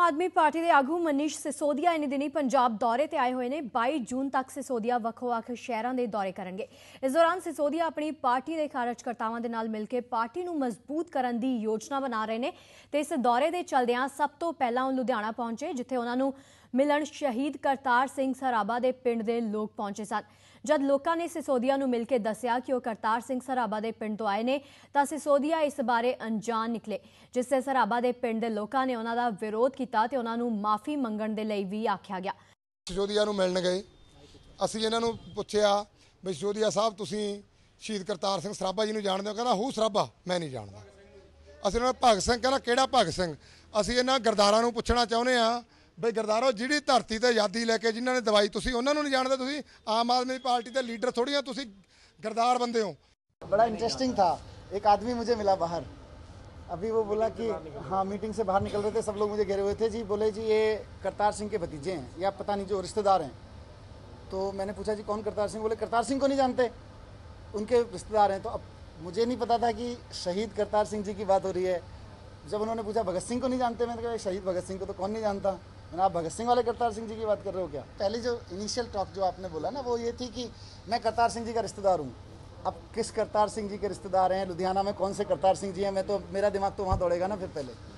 Aam Aadmi party ਦੇ ਆਗੂ ਮਨੀਸ਼ ਸਿਸੋਦੀਆ ਇਨੀ ਦਿਨੀ ਪੰਜਾਬ ਦੌਰੇ ਤੇ ਆਏ ਹੋਏ ਨੇ। 22 ਜੂਨ ਤੱਕ ਸਿਸੋਦੀਆ ਵੱਖੋ-ਵੱਖ ਸ਼ਹਿਰਾਂ ਦੇ ਦੌਰੇ ਕਰਨਗੇ। ਇਸ ਦੌਰਾਨ ਸਿਸੋਦੀਆ ਆਪਣੀ ਪਾਰਟੀ ਦੇ ਕਾਰਜਕਰਤਾਵਾਂ ਦੇ ਨਾਲ ਮਿਲ ਕੇ ਪਾਰਟੀ ਨੂੰ ਮਜ਼ਬੂਤ ਕਰਨ ਦੀ ਯੋਜਨਾ ਬਣਾ ਰਹੇ ਨੇ ਤੇ ਇਸ ਦੌਰੇ ਦੇ ਚਲਦਿਆਂ ਸਭ ਤੋਂ ਪਹਿਲਾਂ ਉਹ ਲੁਧਿਆਣਾ ਪਹੁੰਚੇ, ਜਿੱਥੇ ਉਹਨਾਂ ਨੂੰ ਮਿਲਣ ਸ਼ਹੀਦ ਕਰਤਾਰ ਸਿੰਘ ਸਰਾਬਾ ਦੇ ਪਿੰਡ ਦੇ ਲੋਕ ਪਹੁੰਚੇ ਸਨ। ਜਦ ਲੋਕਾਂ ਨੇ ਸਿਸੋਦੀਆ ਨੂੰ ਮਿਲ ਕੇ ਦੱਸਿਆ ਕਿ ਉਹ ਕਰਤਾਰ ਸਿੰਘ ਸਰਾਬਾ ਦੇ ਪਿੰਡ ਤੋਂ ਆਏ ਨੇ, ਤਾਂ ਸਿਸੋਦੀਆ ਇਸ ਬਾਰੇ ਅਣਜਾਣ ਨਿਕਲੇ, ਜਿਸ ਤੇ ਸਰਾਬਾ ਦੇ ਪਿੰਡ ਦੇ ਲੋਕਾਂ ਨੇ ਉਹਨਾਂ ਦਾ ਵਿਰੋਧ ਕੀਤਾ। ਕੀਤਾ ਤੇ ਉਹਨਾਂ ਨੂੰ ਮਾਫੀ ਮੰਗਣ ਦੇ ਲਈ ਵੀ ਆਖਿਆ ਗਿਆ। ਸਿਸੋਦੀਆ ਨੂੰ ਮਿਲਣ ਗਏ। ਅਸੀਂ ਇਹਨਾਂ ਨੂੰ ਪੁੱਛਿਆ ਵੀ ਸਿਸੋਦੀਆ ਸਾਹਿਬ ਤੁਸੀਂ ਸ਼ਹੀਦ ਕਰਤਾਰ ਸਿੰਘ ਸਰਾਭਾ ਜੀ ਨੂੰ ਜਾਣਦੇ ਹੋ? ਕਹਿੰਦਾ ਹੂ ਸਰਾਭਾ ਮੈਂ ਨਹੀਂ ਜਾਣਦਾ। ਅਸੀਂ ਉਹਨਾਂ ਭਗਤ ਸਿੰਘ ਕਹਿੰਦਾ ਕਿਹੜਾ ਭਗਤ ਸਿੰਘ? ਅਸੀਂ ਇਹਨਾਂ ਗਰਦਾਰਾਂ ਨੂੰ ਪੁੱਛਣਾ ਚਾਹੁੰਦੇ ਆ ਬਈ ਗਰਦਾਰੋ ਜਿਹੜੀ ਧਰਤੀ ਤੇ ਆਜ਼ਾਦੀ ਲੈ ਕੇ ਜਿਨ੍ਹਾਂ ਨੇ ਦਵਾਈ ਤੁਸੀਂ ਉਹਨਾਂ ਨੂੰ ਨਹੀਂ ਜਾਣਦੇ? ਤੁਸੀਂ ਆਮ ਆਦਮੀ ਪਾਰਟੀ ਦੇ ਲੀਡਰ ਥੋੜੀਆਂ ਤੁਸੀਂ ਗਰਦਾਰ ਬੰਦੇ ਹੋ। ਬੜਾ ਇੰਟਰਸਟਿੰਗ ਥਾ। ਇੱਕ ਆਦਮੀ ਮੁਝੇ ਮਿਲਾ ਬਾਹਰ। अभी वो बोला कि हाँ मीटिंग से बाहर निकल रहे थे, सब लोग मुझे घेरे हुए थे। जी, बोले, जी, ये करतार सिंह के भतीजे हैं, या पता नहीं जो रिश्तेदार हैं। तो मैंने पूछा, जी, कौन करतार सिंह? बोले, करतार सिंह को नहीं जानते। उनके रिश्तेदार हैं। तो अब मुझे नहीं पता था कि शहीद करतार सिंह जी की बात हो रही है। जब उन्होंने पूछा, भगत सिंह को नहीं जानते? मैंने कहा, शहीद भगत सिंह को तो कौन नहीं जानता? मैंने आप भगत सिंह वाले करतार सिंह जी की बात कर रहे हो क्या? पहली जो इनिशियल टॉक जो आपने बोला ना, वो ये थी कि मैं करतार सिंह जी का रिश्तेदार हूँ। अब किस करतार सिंह जी के रिश्तेदार हैं लुधियाना में कौन से करतार सिंह जी हैं मैं तो मेरा दिमाग तो वहाँ दौड़ेगा ना फिर पहले